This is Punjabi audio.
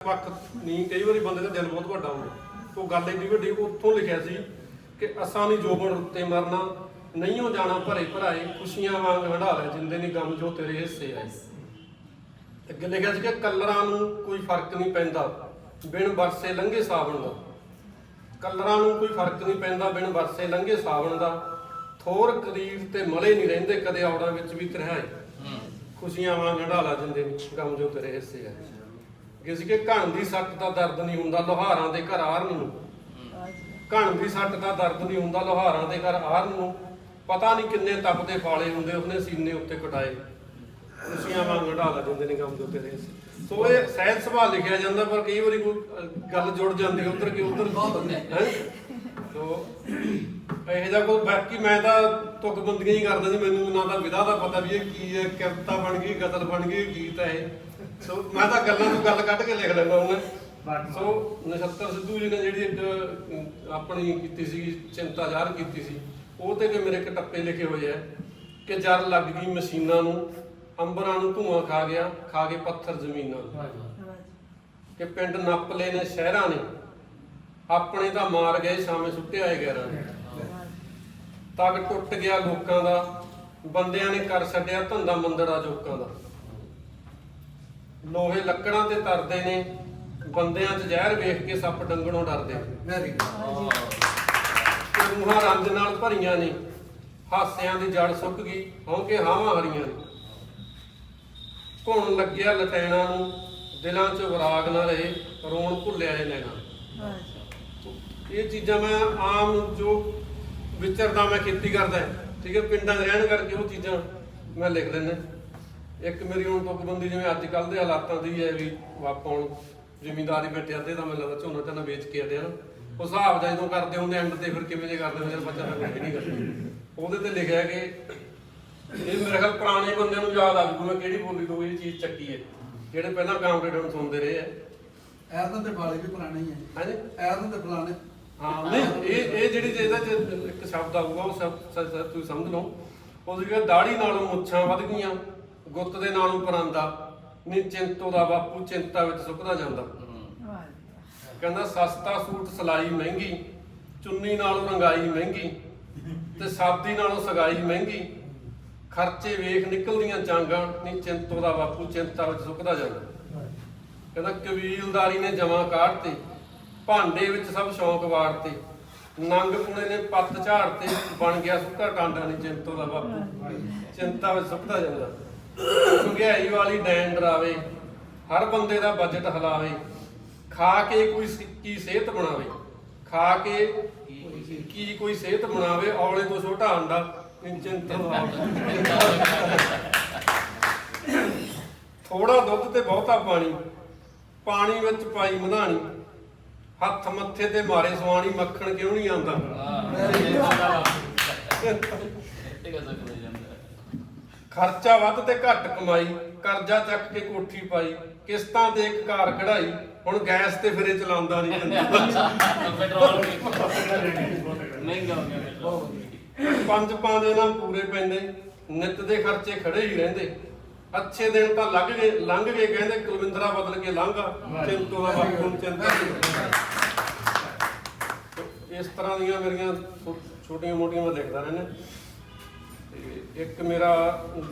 ਪੱਖ ਨਹੀਂ ਕਈ ਵਾਰੀ ਬੰਦੇ ਦਾ ਦਿਲ ਬਹੁਤ ਵੱਡਾ ਹੁੰਦਾ। ਉਹ ਗੱਲ ਇੰਨੀ ਵੱਡੀ ਉੱਥੋਂ ਲਿਖਿਆ ਸੀ ਕਿ ਅਸਾਂ ਨਹੀਂ ਜੋਬਨ ਉੱਤੇ ਮਰਨਾ ਨਹੀਂ ਹੋ ਜਾਣਾ ਭਰੇ ਭਰਾਏ ਖੁਸ਼ੀਆਂ ਵਾਂਗ ਹੰਢਾ ਲੈ ਜਿੰਦੇ ਨਹੀਂ ਗਮ ਜੋ ਤੇਰੇ ਹਿੱਸੇ ਆਏ। ਅੱਗੇ ਲਿਖਿਆ ਸੀ ਕਿ ਕਲਰਾਂ ਨੂੰ ਕੋਈ ਫ਼ਰਕ ਨਹੀਂ ਪੈਂਦਾ ਬਿਨ ਵਰਸੇ ਲੰਘੇ ਸਾਵਣ ਦਾ। ਕਲਰਾਂ ਨੂੰ ਕੋਈ ਫ਼ਰਕ ਨਹੀਂ ਪੈਂਦਾ ਬਿਨ ਵਰਸੇ ਲੰਘੇ ਸਾਵਣ ਦਾ। ਥੋਰ ਕਰੀਬ ਤੇ ਮਲੇ ਨਹੀਂ ਰਹਿੰਦੇ ਕਦੇ ਔੜਾਂ ਵਿੱਚ ਵੀ ਤਰਹਾਏ ਖੁਸ਼ੀਆਂ ਵਾਂਗ ਹੰਢਾਲਾ ਜਿੰਦੇ ਨਹੀਂ ਗਮ ਜੋ ਤੇਰੇ ਹਿੱਸੇ ਆ ਕਿਸੇ ਕਿ ਘਣ ਦੀ ਸੱਟ ਦਾ ਦਰਦ ਨਹੀਂ ਹੁੰਦਾ ਲੋਹਾਰਾਂ ਦੇ ਘਰ ਆਰਨ ਨੂੰ। ਘਣ ਦੀ ਸੱਟ ਦਾ ਦਰਦ ਨਹੀਂ ਹੁੰਦਾ ਲੋਹਾਰਾਂ ਦੇ ਘਰ ਆਰਨ ਨੂੰ। ਪਤਾ ਨਹੀਂ ਕਿੰਨੇ ਤਪਦੇ ਫਾਲੇ ਹੁੰਦੇ ਉਸਨੇ ਸੀਨੇ ਉੱਤੇ ਕਟਾਏ ਖੁਸ਼ੀਆਂ ਵਾਂਗ ਹੰਢਾਲਾ ਜਿੰਦੇ ਨਹੀਂ ਗਮ ਜੋ ਤੇਰੇ ਹਿੱਸੇ ਸੋ ਇਹ ਸਹਿਜ ਸੁਭਾਅ ਲਿਖਿਆ ਜਾਂਦਾ ਪਰ ਕਈ ਵਾਰੀ ਕੋਈ ਗੱਲ ਜੁੜ ਜਾਂਦੀ ਉਧਰ ਕਿ ਉਧਰ ਬਹੁਤ ਹੁੰਦਾ ਸੋ ਇਹ ਜਿਹਾ ਕੋਈ ਬਾਕੀ ਮੈਂ ਤਾਂ ਤੁਕ ਬੰਦੀਆਂ ਹੀ ਕਰਦਾ ਸੀ ਮੈਨੂੰ ਨਾ ਤਾਂ ਵਿਦਾ ਦਾ ਪਤਾ ਵੀ ਇਹ ਕੀ ਹੈ ਕਿਰਤਾ ਬਣ ਗਈ ਗਜ਼ਲ ਬਣ ਗਈ ਗੀਤ ਹੈ ਸੋ ਮੈਂ ਤਾਂ ਗੱਲਾਂ ਤੋਂ ਗੱਲ ਕੱਢ ਕੇ ਲਿਖ ਲੈਂਦਾ ਹੁੰਦਾ ਸੋ ਨਛੱਤਰ ਸਿੱਧੂ ਜੀ ਨੇ ਜਿਹੜੀ ਇੱਕ ਆਪਣੀ ਕੀਤੀ ਸੀ ਚਿੰਤਾ ਜ਼ਾਹਰ ਕੀਤੀ ਸੀ ਉਹ ਤੇ ਵੀ ਮੇਰੇ ਇੱਕ ਟੱਪੇ ਲਿਖੇ ਹੋਏ ਆ ਕਿ ਜਰ ਲੱਗ ਗਈ ਮਸ਼ੀਨਾਂ ਨੂੰ ਅੰਬਰਾਂ ਨੂੰ ਧੂਆਂ ਖਾ ਗਿਆ ਖਾ ਕੇ ਪੱਥਰ ਜ਼ਮੀਨਾਂ ਨੂੰ। ਕਿ ਪਿੰਡ ਨੱਪ ਲਏ ਨੇ ਸ਼ਹਿਰਾਂ ਨੇ ਆਪਣੇ ਤਾਂ ਮਾਰ ਗਏ ਸ਼ਾਮੇ ਸੁੱਟਿਆ ਏ ਗੈਰਾਂ ਨੇ। ਤੱਕ ਟੁੱਟ ਗਿਆ ਲੋਕਾਂ ਦਾ ਬੰਦਿਆਂ ਨੇ ਕਰ ਛੱਡਿਆ ਧੰਦਾ ਮੰਦੜਾ ਜੋਕਾਂ ਦਾ। ਲੋਹੇ ਲੱਕੜਾਂ ਤੇ ਤਰਦੇ ਨੇ ਬੰਦਿਆਂ 'ਚ ਜ਼ਹਿਰ ਵੇਖ ਕੇ ਸੱਪ ਡੰਗਣੋਂ ਡਰਦੇ ਵੈਰੀ ਗੁੱਡ ਤੇ ਰੂਹਾਂ ਰੰਜ ਨਾਲ ਭਰੀਆਂ ਨੇ ਹਾਸਿਆਂ ਦੀ ਜੜ ਸੁੱਕ ਗਈ ਹੌਂਕੇ ਹਾਵਾਂ ਹਰੀਆਂ ਨੇ। ਘੁਣ ਲੱਗਿਆ ਲਟੈਣਾ ਨੂੰ ਦਿਲਾਂ 'ਚ ਵਿਰਾਗ ਨਾ ਰਹੇ ਰੋਣ ਭੁੱਲਿਆ ਏ ਨੈਣਾ ਇਹ ਚੀਜ਼ਾਂ ਮੈਂ ਆਮ ਜੋ ਵਿਚਰਦਾ ਮੈਂ ਖੇਤੀ ਕਰਦਾ ਠੀਕ ਹੈ ਪਿੰਡਾਂ 'ਚ ਰਹਿਣ ਕਰਕੇ ਉਹ ਚੀਜ਼ਾਂ ਮੈਂ ਲਿਖ ਲੈਂਦਾ। ਇੱਕ ਮੇਰੀ ਹੁਣ ਤੁਕਬੰਦੀ ਜਿਵੇਂ ਅੱਜ ਕੱਲ ਦੇ ਹਾਲਾਤਾਂ ਦੀ ਹੈ ਵੀ ਆਪਾਂ ਹੁਣ ਜ਼ਿਮੀਂਦਾਰੀ ਬੈਠੇ ਅੱਧੇ ਤਾਂ ਮੈਨੂੰ ਲੱਗਦਾ ਝੋਨਾ ਝਾਨਾ ਵੇਚ ਕੇ ਆਦੇ ਹਨ ਉਹ ਹਿਸਾਬ ਦਾ ਜਦੋਂ ਕਰਦੇ ਹੁੰਦੇ ਐਂਡ ਤੇ ਫਿਰ ਕਿਵੇਂ ਜੇ ਕਰਦੇ ਹੁੰਦੇ ਬੱਚਾ ਤਾਂ ਕੁਝ ਨਹੀਂ ਕਰਦਾ। ਉਹਦੇ ਤੇ ਲਿਖਿਆ ਕਿ ਇਹ ਮੇਰੇ ਖਿਆਲ ਪੁਰਾਣੇ ਬੰਦਿਆਂ ਨੂੰ ਯਾਦ ਆ ਜੂ ਮੈਂ ਕਿਹੜੀ ਬੋਲੀ ਤੋਂ ਇਹ ਚੀਜ਼ ਚੱਕੀ ਹੈ ਜਿਹੜੇ ਪਹਿਲਾਂ ਕਾਮਰੇਡ ਨੂੰ ਸੁਣਦੇ ਰਹੇ ਆ। ਐਰਨ ਦੇ ਵਾਲੇ ਵੀ ਪੁਰਾਣੇ ਹੀ ਹੈ ਹਾਂਜੀ? ਐਰਨ ਦੇ ਫਲਾਣੇ। ਹਾਂ ਨਹੀਂ ਇਹ ਇਹ ਜਿਹੜੀ ਜੇ ਇਹਦਾ ਚ ਇੱਕ ਸ਼ਬਦ ਆਊਗਾ ਉਹ ਸ਼ਬਦ ਸ- ਸ- ਤੁਸੀਂ ਸਮਝ ਲਓ। ਉਹ ਜਿਹੜਾ ਦਾੜੀ ਨਾਲੋਂ ਮੁੱਛਾਂ ਵੱਧ ਗਈਆਂ। ਗੁੱਤ ਦੇ ਨਾਲੋਂ ਪਰਾਂਦਾ ਨੀ ਚਿੰਤੋ ਦਾ ਬਾਪੂ ਚਿੰਤਾ ਵਿੱਚ ਸੁੱਕਦਾ ਜਾਂਦਾ। ਕਹਿੰਦਾ ਸਸਤਾ ਸੂਟ ਸਲਾਈ ਮਹਿੰਗੀ, ਚੁੰਨੀ ਨਾਲੋਂ ਰੰਗਾਈ ਮਹਿੰਗੀ ਤੇ ਸਾਦੀ ਨਾਲੋਂ ਸਗਾਈ ਮਹਿੰਗੀ। ਖਰਚੇ ਵੇਖ ਨਿਕਲਦੀਆਂ ਚਾਂਗਾਂ ਨੀ ਚਿੰਤੋ ਦਾ ਬਾਪੂ ਚਿੰਤਾ ਵਿੱਚ ਸੁੱਕਦਾ ਜਾਂਦਾ। ਕਹਿੰਦਾ ਕਬੀਲਦਾਰੀ ਨੇ ਜਮਾ ਕਾੜਤੇ ਭਾਂਡੇ ਵਿੱਚ ਸਭ ਸ਼ੌਂਕ ਵਾੜਤੇ, ਨੰਗ ਪੁਣੇ ਨੇ ਪੱਤ ਝਾੜਤੇ, ਬਣ ਗਿਆ ਸੁੱਕਾ ਟਾਂਡਾ ਨੀ ਚਿੰਤੋ ਦਾ ਬਾਪੂ। ਚਿੰਤਾ ਵਿੱਚ ਸੁੱਕਦਾ ਜਾਂਦਾ। ਮਹਿੰਗਾਈ ਵਾਲੀ ਡੈਨ ਡਰਾਵੇ ਹਰ ਬੰਦੇ ਦਾ ਬਜਟ ਹਲਾਵੇ ਖਾ ਕੇ ਕੋਈ ਕੀ ਸਿਹਤ ਬਣਾਵੇ ਖਾ ਕੇ ਕੀ ਕੋਈ ਸਿਹਤ ਬਣਾਵੇ ਔਲੇ ਤੋਂ ਛੋਟਾ ਅੰਡਾ ਨੀ ਥੋੜਾ ਦੁੱਧ ਤੇ ਬਹੁਤਾ ਪਾਣੀ ਪਾਣੀ ਵਿੱਚ ਪਾਈ ਮਧਾਣੀ ਹੱਥ ਮੱਥੇ ਤੇ ਮਾਰੇ ਸਵਾਣੀ ਮੱਖਣ ਕਿਉਂ ਨਹੀਂ ਆਉਂਦਾ ਖਰਚਾ ਵੱਧ ਤੇ ਘੱਟ ਕਮਾਈ ਕਰਜ਼ਾ ਚੱਕ ਕੇ ਕੋਠੀ ਪਾਈ ਕਿਸ਼ਤਾਂ ਤੇ ਇੱਕ ਕਾਰ ਕਢਾਈ ਹੁਣ ਗੈਸ ਤੇ ਫਿਰੇ ਚਲਾਉਂਦਾ ਨਹੀਂ ਪੰਜ ਪਾਂਦੇ ਨਾ ਪੂਰੇ ਪੈਂਦੇ ਨਿੱਤ ਦੇ ਖਰਚੇ ਖੜੇ ਹੀ ਰਹਿੰਦੇ। ਅੱਛੇ ਦਿਨ ਤਾਂ ਲੱਗ ਗਏ ਲੰਘ ਗਏ ਕਹਿੰਦੇ ਕੁਲਵਿੰਦਰਾ ਬਦਲ ਕੇ ਲੰਘਾ ਚਿੰਤੂ ਦਾ ਬਾਪੂ ਚਿੰਤਾ ਇਸ ਤਰ੍ਹਾਂ ਦੀਆਂ ਮੇਰੀਆਂ ਛੋਟੀਆਂ ਮੋਟੀਆਂ ਮੈਂ ਲਿਖਦਾ ਰਹਿੰਦਾ। ਇੱਕ ਮੇਰਾ